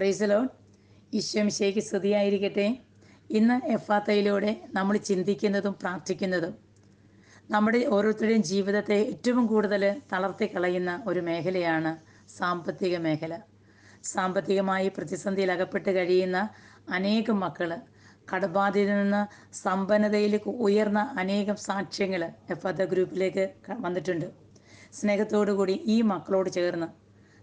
പ്രൈസലോ ശേഖി സ്തുതിയായിരിക്കട്ടെ. ഇന്ന് എഫാത്തയിലൂടെ നമ്മൾ ചിന്തിക്കുന്നതും പ്രാർത്ഥിക്കുന്നതും നമ്മുടെ ഓരോരുത്തരുടെയും ജീവിതത്തെ ഏറ്റവും കൂടുതൽ തളർത്തി കളയുന്ന ഒരു മേഖലയാണ് സാമ്പത്തിക മേഖല. സാമ്പത്തികമായി പ്രതിസന്ധിയിൽ അകപ്പെട്ട് കഴിയുന്ന അനേകം മക്കൾ കടബാധ്യതയിൽ നിന്ന് സമ്പന്നതയിലേക്ക് ഉയർന്ന അനേകം സാക്ഷ്യങ്ങൾ എഫാത്ത ഗ്രൂപ്പിലേക്ക് വന്നിട്ടുണ്ട്. സ്നേഹത്തോടു കൂടി ഈ മക്കളോട് ചേർന്ന്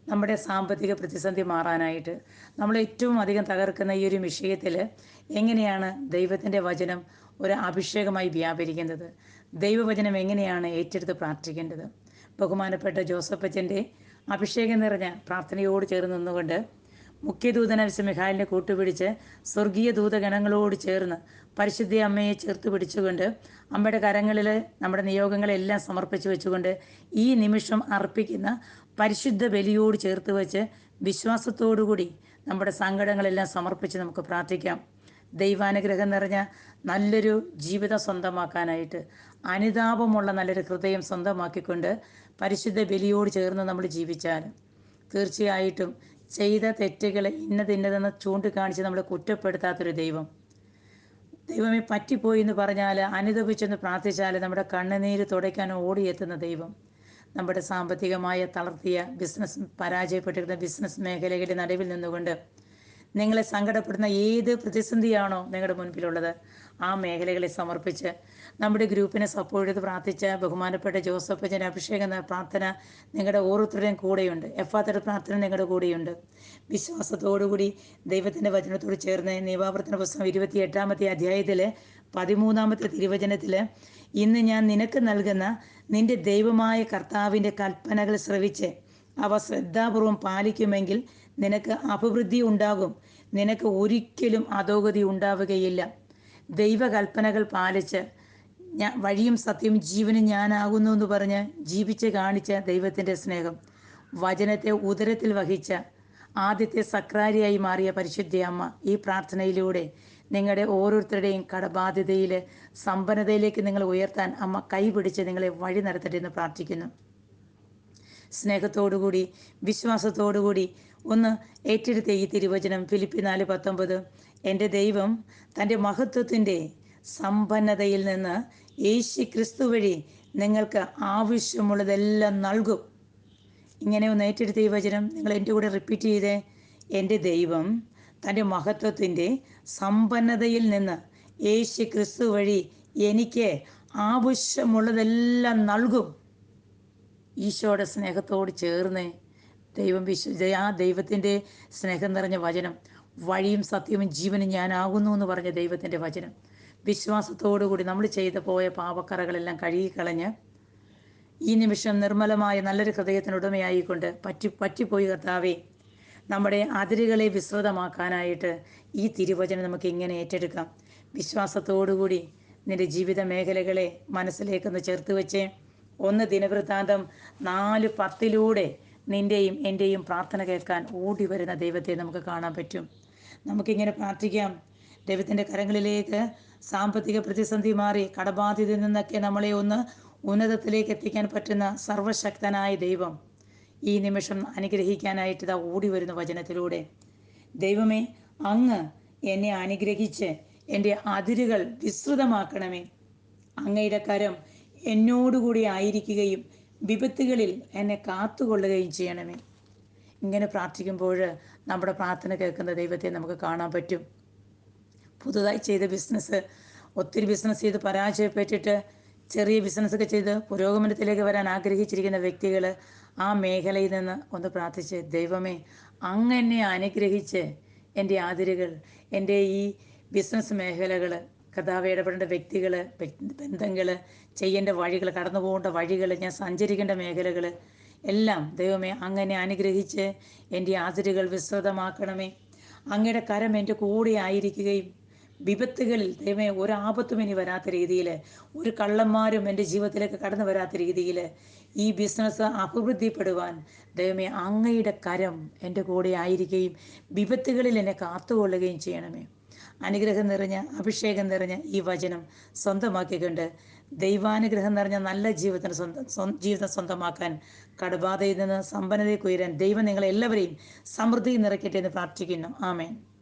നമ്മുടെ സാമ്പത്തിക പ്രതിസന്ധി മാറാനായിട്ട് നമ്മൾ ഏറ്റവും അധികം തകർക്കുന്ന ഈ ഒരു വിഷയത്തിൽ എങ്ങനെയാണ് ദൈവത്തിന്റെ വചനം ഒരു അഭിഷേകമായി വ്യാപരിക്കുന്നത്? ദൈവവചനം എങ്ങനെയാണ് ഏറ്റെടുത്ത് പ്രാർത്ഥിക്കേണ്ടത്? ബഹുമാനപ്പെട്ട ജോസഫ് അച്ഛന്റെ അഭിഷേകം നിറഞ്ഞ പ്രാർത്ഥനയോട് ചേർന്ന് നിന്നുകൊണ്ട് മുഖ്യദൂതന മിഹാലിനെ കൂട്ടുപിടിച്ച് സ്വർഗീയ ദൂതഗണങ്ങളോട് ചേർന്ന് പരിശുദ്ധ അമ്മയെ ചേർത്ത് പിടിച്ചുകൊണ്ട് അമ്മയുടെ കരങ്ങളിൽ നമ്മുടെ നിയോഗങ്ങളെല്ലാം സമർപ്പിച്ചു വെച്ചുകൊണ്ട് ഈ നിമിഷം അർപ്പിക്കുന്ന പരിശുദ്ധ ബലിയോട് ചേർത്ത് വെച്ച് വിശ്വാസത്തോടുകൂടി നമ്മുടെ സങ്കടങ്ങളെല്ലാം സമർപ്പിച്ച് നമുക്ക് പ്രാർത്ഥിക്കാം. ദൈവാനുഗ്രഹം നിറഞ്ഞ നല്ലൊരു ജീവിതം സ്വന്തമാക്കാനായിട്ട് അനുതാപമുള്ള നല്ലൊരു ഹൃദയം സ്വന്തമാക്കിക്കൊണ്ട് പരിശുദ്ധ ബലിയോട് ചേർന്ന് നമ്മൾ ജീവിച്ചാൽ തീർച്ചയായിട്ടും ചെയ്ത തെറ്റുകൾ ഇന്നതിന്നതെന്ന് ചൂണ്ടിക്കാണിച്ച് നമ്മളെ കുറ്റപ്പെടുത്താത്തൊരു ദൈവം. ദൈവമേ പറ്റിപ്പോയി എന്ന് പറഞ്ഞാൽ അനുദപിച്ചെന്ന് പ്രാർത്ഥിച്ചാൽ നമ്മുടെ കണ്ണുനീര് തുടയ്ക്കാൻ ഓടിയെത്തുന്ന ദൈവം. നമ്മുടെ സാമ്പത്തികമായ തളർത്തിയ ബിസിനസ് പരാജയപ്പെട്ടിരുന്ന ബിസിനസ് മേഖലയുടെ നടുവിൽ നിന്നുകൊണ്ട് നിങ്ങളെ സങ്കടപ്പെടുന്ന ഏത് പ്രതിസന്ധിയാണോ നിങ്ങളുടെ മുൻപിലുള്ളത്. ആ മേഖലകളെ സമർപ്പിച്ച് നമ്മുടെ ഗ്രൂപ്പിനെ സപ്പോർട്ട് ചെയ്ത് പ്രാർത്ഥിച്ച ബഹുമാനപ്പെട്ട ജോസഫ് അച്ഛൻ അഭിഷേകം പ്രാർത്ഥന നിങ്ങളുടെ ഓരോരുത്തരുടെയും കൂടെയുണ്ട്. എഫാത്തയുടെ പ്രാർത്ഥന നിങ്ങളുടെ കൂടെയുണ്ട്. വിശ്വാസത്തോടുകൂടി ദൈവത്തിന്റെ വചനത്തോട് ചേർന്ന് നിയമാവർത്തന പുസ്തകം ഇരുപത്തി എട്ടാമത്തെ അധ്യായത്തിലെ പതിമൂന്നാമത്തെ തിരുവചനത്തിൽ ഇന്ന് ഞാൻ നിനക്ക് നൽകുന്ന നിന്റെ ദൈവമായ കർത്താവിന്റെ കൽപ്പനകൾ ശ്രവിച്ച് അവ ശ്രദ്ധാപൂർവം പാലിക്കുമെങ്കിൽ നിനക്ക് അഭിവൃദ്ധി ഉണ്ടാകും. നിനക്ക് ഒരിക്കലും അധോഗതി ഉണ്ടാവുകയില്ല. ദൈവകൽപ്പനകൾ പാലിച്ച് ഞാൻ വഴിയും സത്യം ജീവനും ഞാനാകുന്നു എന്ന് പറഞ്ഞ് ജീവിച്ച് കാണിച്ച ദൈവത്തിന്റെ സ്നേഹം. വചനത്തെ ഉദരത്തിൽ വഹിച്ച ആദ്യത്തെ സക്രാരിയായി മാറിയ പരിശുദ്ധ അമ്മ ഈ പ്രാർത്ഥനയിലൂടെ നിങ്ങളുടെ ഓരോരുത്തരുടെയും കടബാധ്യതയിൽ സമ്പന്നതയിലേക്ക് നിങ്ങൾ ഉയർത്താൻ അമ്മ കൈപിടിച്ച് നിങ്ങളെ വഴി നടത്തട്ടെ എന്ന് പ്രാർത്ഥിക്കുന്നു. സ്നേഹത്തോടുകൂടി വിശ്വാസത്തോടുകൂടി ഒന്ന് ഏറ്റെടുത്ത ഈ തിരുവചനം ഫിലിപ്പി നാല് പത്തൊമ്പത്. എന്റെ ദൈവം തന്റെ മഹത്വത്തിന്റെ സമ്പന്നതയിൽ നിന്ന് യേശു ക്രിസ്തു വഴി നിങ്ങൾക്ക് ആവശ്യമുള്ളതെല്ലാം നൽകും. ഇങ്ങനെ ഒന്ന് ഏറ്റെടുത്ത ഈ വചനം നിങ്ങൾ എന്റെ കൂടെ റിപ്പീറ്റ് ചെയ്തേ. എന്റെ ദൈവം തന്റെ മഹത്വത്തിന്റെ സമ്പന്നതയിൽ നിന്ന് യേശു ക്രിസ്തു വഴി എനിക്ക് ആവശ്യമുള്ളതെല്ലാം നൽകും. ഈശോയുടെ സ്നേഹത്തോട് ചേർന്ന് ദൈവം വിശ്വ ആ ദൈവത്തിന്റെ സ്നേഹം നിറഞ്ഞ വചനം വഴിയും സത്യവും ജീവനും ഞാനാകുന്നു എന്ന് പറഞ്ഞ ദൈവത്തിന്റെ വചനം. വിശ്വാസത്തോടുകൂടി നമ്മൾ ചെയ്ത പോയ പാപക്കറകളെല്ലാം കഴുകിക്കളഞ്ഞ് ഈ നിമിഷം നിർമ്മലമായ നല്ലൊരു ഹൃദയത്തിനുടമയായിക്കൊണ്ട് പറ്റി പറ്റിപ്പോയി കർത്താവേ നമ്മുടെ അതിരുകളെ വിസ്തൃതമാക്കാനായിട്ട് ഈ തിരുവചനം നമുക്ക് ഇങ്ങനെ ഏറ്റെടുക്കാം. വിശ്വാസത്തോടുകൂടി നിന്റെ ജീവിത മേഖലകളെ മനസ്സിലേക്കൊന്ന് ചേർത്ത് വെച്ച്. ഒന്ന് ദിനവൃത്താന്തം നാല് പത്തിലൂടെ നിന്റെയും എന്റെയും പ്രാർത്ഥന കേൾക്കാൻ ഓടി വരുന്ന ദൈവത്തെ നമുക്ക് കാണാൻ പറ്റും. നമുക്കിങ്ങനെ പ്രാർത്ഥിക്കാം. ദൈവത്തിന്റെ കരങ്ങളിലേക്ക് സാമ്പത്തിക പ്രതിസന്ധി മാറി കടബാധ്യതയിൽ നിന്നൊക്കെ നമ്മളെ ഒന്ന് ഉന്നതത്തിലേക്ക് എത്തിക്കാൻ പറ്റുന്ന സർവശക്തനായ ദൈവം ഈ നിമിഷം അനുഗ്രഹിക്കാനായിട്ട് ഇതാ ഓടി വരുന്ന വചനത്തിലൂടെ. ദൈവമേ അങ്ങ് എന്നെ അനുഗ്രഹിച്ച് എന്റെ അതിരുകൾ വിസ്തൃതമാക്കണമേ. അങ്ങയുടെ കരം എന്നോടുകൂടി ആയിരിക്കുകയും വിപത്തുകളിൽ എന്നെ കാത്തുകൊള്ളുകയും ചെയ്യണമേ. ഇങ്ങനെ പ്രാർത്ഥിക്കുമ്പോൾ നമ്മുടെ പ്രാർത്ഥന കേൾക്കുന്ന ദൈവത്തെ നമുക്ക് കാണാൻ പറ്റും. പുതുതായി ചെയ്ത ബിസിനസ് ഒത്തിരി ബിസിനസ് ചെയ്ത് പരാജയപ്പെട്ടിട്ട് ചെറിയ ബിസിനസ്സൊക്കെ ചെയ്ത് പുരോഗമനത്തിലേക്ക് വരാൻ ആഗ്രഹിച്ചിരിക്കുന്ന വ്യക്തികൾ ആ മേഖലയിൽ നിന്ന് ഒന്ന് പ്രാർത്ഥിച്ച് ദൈവമേ അങ്ങനെ അനുഗ്രഹിച്ച് എന്റെ ആതിരുകൾ എന്റെ ഈ ബിസിനസ് മേഖലകൾ കഥാവ് ഇടപെടേണ്ട വ്യക്തികൾ ബന്ധങ്ങൾ ചെയ്യേണ്ട വഴികൾ കടന്നു പോകേണ്ട വഴികൾ ഞാൻ സഞ്ചരിക്കേണ്ട മേഖലകൾ എല്ലാം ദൈവമേ അങ്ങനെ അനുഗ്രഹിച്ച് എന്റെ അതിരുകൾ വിസ്തൃതമാക്കണമേ. അങ്ങയുടെ കരം എന്റെ കൂടെ ആയിരിക്കുകയും വിപത്തുകളിൽ ദൈവമേ ഒരു ആപത്തും ഇനി വരാത്ത രീതിയിൽ ഒരു കള്ളന്മാരും എന്റെ ജീവിതത്തിലേക്ക് കടന്നു വരാത്ത രീതിയിൽ ഈ ബിസിനസ് അഭിവൃദ്ധിപ്പെടുവാൻ ദൈവമേ അങ്ങയുടെ കരം എന്റെ കൂടെ ആയിരിക്കുകയും വിപത്തുകളിൽ എന്നെ കാത്തുകൊള്ളുകയും ചെയ്യണമേ. അനുഗ്രഹം നിറഞ്ഞ അഭിഷേകം നിറഞ്ഞ ഈ വചനം സ്വന്തമാക്കിക്കൊണ്ട് ദൈവാനുഗ്രഹം നിറഞ്ഞ നല്ല ജീവിതത്തിന് സ്വന്തം ജീവിതം സ്വന്തമാക്കാൻ കടബാധയിൽ നിന്ന് സമ്പന്നതയിൽ കുയരാൻ ദൈവം നിങ്ങളെല്ലാവരെയും സമൃദ്ധി നിറയ്ക്കട്ടെ എന്ന് പ്രാർത്ഥിക്കുന്നു. ആമേൻ.